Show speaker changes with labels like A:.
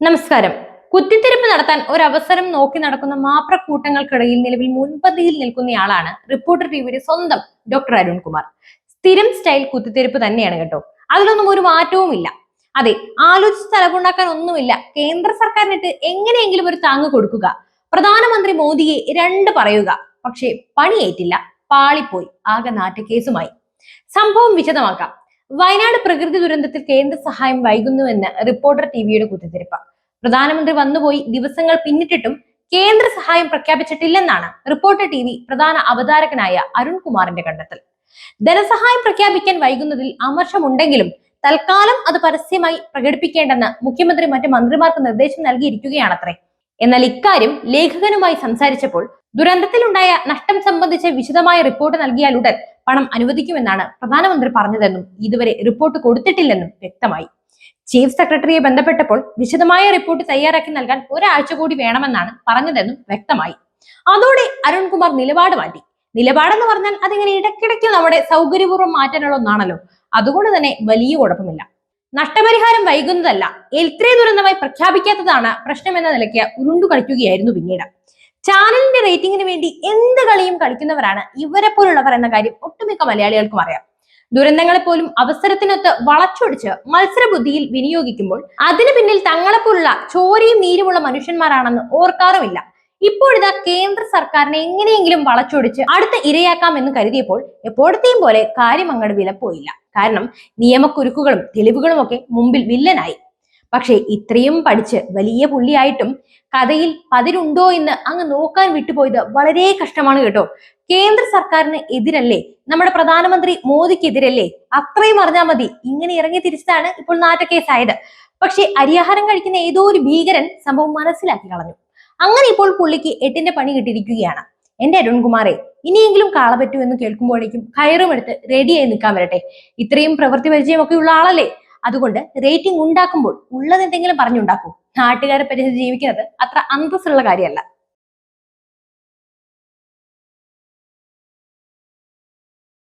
A: നമസ്കാരം. കുത്തിത്തിരിപ്പ് നടത്താൻ ഒരു അവസരം നോക്കി നടക്കുന്ന മാപ്രക്കൂട്ടങ്ങൾക്കിടയിൽ നിലവിൽ മുൻപന്തിയിൽ നിൽക്കുന്നയാളാണ് റിപ്പോർട്ടർ ടിവിയുടെ സ്വന്തം ഡോക്ടർ അരുൺകുമാർ. സ്ഥിരം സ്റ്റൈൽ കുത്തിത്തിരിപ്പ് തന്നെയാണ് കേട്ടോ. അതിലൊന്നും ഒരു മാറ്റവും ഇല്ല അതെ ആലോചിച്ച് തലകുണ്ടാക്കാൻ ഒന്നുമില്ല. കേന്ദ്ര സർക്കാരിനിട്ട് എങ്ങനെയെങ്കിലും ഒരു താങ്ങ് കൊടുക്കുക. പ്രധാനമന്ത്രി മോദിയെ രണ്ട് പറയുക. പക്ഷേ പണിയേറ്റില്ല. പാളിപ്പോയി. ആകെ നാട്ടുകേസുമായി. സംഭവം വിശദമാക്കാം. വയനാട് പ്രകൃതി ദുരന്തത്തിൽ കേന്ദ്ര സഹായം വൈകുന്നുവെന്ന് റിപ്പോർട്ടർ ടിവിയുടെ കുത്തിത്തിരിപ്പ് പ്രധാനമന്ത്രി വന്നുപോയി ദിവസങ്ങൾ പിന്നിട്ടിട്ടും കേന്ദ്ര സഹായം പ്രഖ്യാപിച്ചിട്ടില്ലെന്നാണ് റിപ്പോർട്ടർ ടി വി പ്രധാന അവതാരകനായ അരുൺകുമാറിന്റെ കണ്ടെത്തൽ. ധനസഹായം പ്രഖ്യാപിക്കാൻ വൈകുന്നതിൽ അമർഷമുണ്ടെങ്കിലും തൽക്കാലം അത് പരസ്യമായി പ്രകടിപ്പിക്കേണ്ടെന്ന് മുഖ്യമന്ത്രി മറ്റ് മന്ത്രിമാർക്ക് നിർദ്ദേശം നൽകിയിരിക്കുകയാണത്രേ. എന്നാൽ ഇക്കാര്യം ലേഖകനുമായി സംസാരിച്ചപ്പോൾ ദുരന്തത്തിലുണ്ടായ നഷ്ടം സംബന്ധിച്ച് വിശദമായ റിപ്പോർട്ട് നൽകിയാലുടൻ പണം അനുവദിക്കുമെന്നാണ് പ്രധാനമന്ത്രി പറഞ്ഞതെന്നും ഇതുവരെ റിപ്പോർട്ട് കൊടുത്തിട്ടില്ലെന്നും വ്യക്തമായി. ചീഫ് സെക്രട്ടറിയെ ബന്ധപ്പെട്ടപ്പോൾ വിശദമായ റിപ്പോർട്ട് തയ്യാറാക്കി നൽകാൻ ഒരാഴ്ച കൂടി വേണമെന്നാണ് പറഞ്ഞതെന്നും വ്യക്തമായി. അതോടെ അരുൺകുമാർ നിലപാട് മാറ്റി. നിലപാടെന്ന് പറഞ്ഞാൽ അതിങ്ങനെ ഇടയ്ക്കിടയ്ക്ക് നമ്മുടെ സൗകര്യപൂർവം മാറ്റാനുള്ള ഒന്നാണല്ലോ. അതുകൊണ്ട് തന്നെ വലിയ കുഴപ്പമില്ല. നഷ്ടപരിഹാരം വൈകുന്നതല്ല. എത്രയും ദുരന്തമായി പ്രഖ്യാപിക്കാത്തതാണ് പ്രശ്നമെന്ന നിലയ്ക്ക് ഉരുണ്ടു കളിക്കുകയായിരുന്നു പിന്നീട്. ചാനലിന്റെ റേറ്റിംഗിന് വേണ്ടി എന്ത് കളിയും കളിക്കുന്നവരാണ് ഇവരെ പോലുള്ളവർ എന്ന കാര്യം ഒട്ടുമിക്ക മലയാളികൾക്കും അറിയാം. ദുരന്തങ്ങളെ പോലും അവസരത്തിനൊത്ത് വളച്ചൊടിച്ച് മത്സരബുദ്ധിയിൽ വിനിയോഗിക്കുമ്പോൾ അതിനു പിന്നിൽ തങ്ങളെപ്പോലുള്ള ചോരയും നീരുമുള്ള മനുഷ്യന്മാരാണെന്ന് ഓർക്കാറുമില്ല. ഇപ്പോഴിതാ കേന്ദ്ര സർക്കാരിനെ എങ്ങനെയെങ്കിലും വളച്ചൊടിച്ച് അടുത്ത ഇരയാക്കാം എന്ന് കരുതിയപ്പോൾ എപ്പോഴത്തെയും പോലെ കാര്യം അങ്ങോട്ട് വിലപ്പോയില്ല. കാരണം നിയമക്കുരുക്കുകളും തെളിവുകളും ഒക്കെ മുമ്പിൽ വില്ലനായി. പക്ഷേ ഇത്രയും പഠിച്ച് വലിയ പുള്ളിയായിട്ടും കഥയിൽ പതിരുണ്ടോ എന്ന് അങ്ങ് നോക്കാൻ വിട്ടുപോയത് വളരെ കഷ്ടമാണ് കേട്ടോ. കേന്ദ്ര സർക്കാരിന് എതിരല്ലേ? നമ്മുടെ പ്രധാനമന്ത്രി മോദിക്കെതിരല്ലേ? അത്രയും അറിഞ്ഞാൽ മതി. ഇങ്ങനെ ഇറങ്ങി തിരിച്ചതാണ് ഇപ്പോൾ നാറ്റക്കേസായത്. പക്ഷേ അരിയാഹാരം കഴിക്കുന്ന ഏതോ ഒരു ഭീകരൻ സംഭവം മനസ്സിലാക്കി കളഞ്ഞു. അങ്ങനെ ഇപ്പോൾ പുള്ളിക്ക് എട്ടിന്റെ പണി കിട്ടിയിരിക്കുകയാണ്. എന്റെ അരുൺകുമാറെ ഇനിയെങ്കിലും കാള പറ്റൂ എന്ന് കേൾക്കുമ്പോഴേക്കും കയറുമെടുത്ത് റെഡിയായി നിൽക്കാൻ വരട്ടെ. ഇത്രയും പ്രവൃത്തി പരിചയമൊക്കെ ഉള്ള ആളല്ലേ? അതുകൊണ്ട് റേറ്റിംഗ് ഉണ്ടാക്കുമ്പോൾ ഉള്ളതെന്തെങ്കിലും പറഞ്ഞുണ്ടാക്കൂ. നാട്ടുകാരെ പരിഹരിച്ച് ജീവിക്കുന്നത് അത്ര അന്തസ്സുള്ള കാര്യമല്ല.